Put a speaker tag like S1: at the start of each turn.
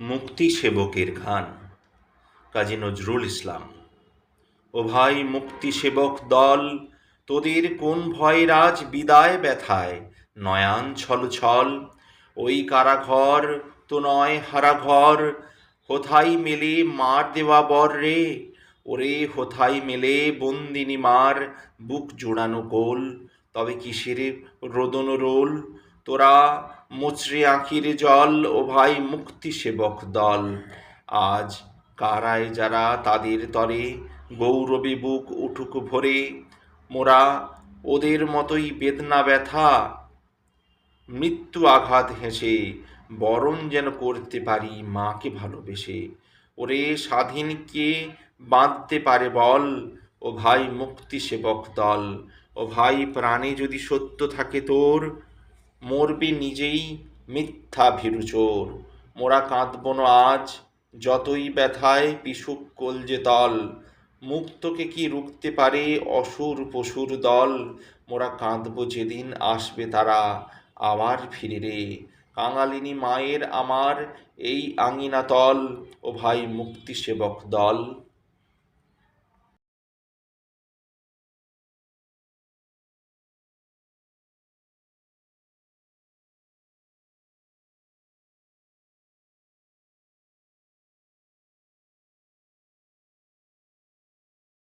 S1: মুক্তি সেবকের গান কাজী নজরুল ইসলাম, ও ভাই মুক্তি সেবক দল, তোদের কোন ভয় রাজ বিদায় ব্যথায়? নয়ান ছল ছল ওই কারাঘর তো নয় হারা ঘর হোথাই মেলে মার দেওয়া বর রে? ওরে হোথাই মেলে বন্দিনী মার বুক জোড়ানো গোল, তবে কিসের রোদন রোল? তোরা মুচড়ে আঁখির জল ও ভাই মুক্তি সেবক দল। আজ কারায় যারা তাদের তরে গৌরবে বুক উঠুক ভরে, মোরা ওদের মতোই বেদনা ব্যথা, মৃত্যু আঘাত হেসে বরণ যেন করতে পারি মাকে ভালোবেসে। ওরে স্বাধীনকে বাঁধতে পারে বল, ও ভাই মুক্তি সেবক দল। ও ভাই প্রাণে যদি সত্য থাকে তোর মরবি নিজেই মিথ্যা ভীরু চোর। মোরা কাঁদব না আজ, যতই ব্যথায় পিসুক কলজে তল মুক্তকে কি রুখতে পারে অসুর পশুর দল? মোরা কাঁদব যেদিন আসবে তারা, আবার ফিরে রে। কাঙালিনী মায়ের আমার এই আঙিনা তল, ও ভাই মুক্তি সেবক দল।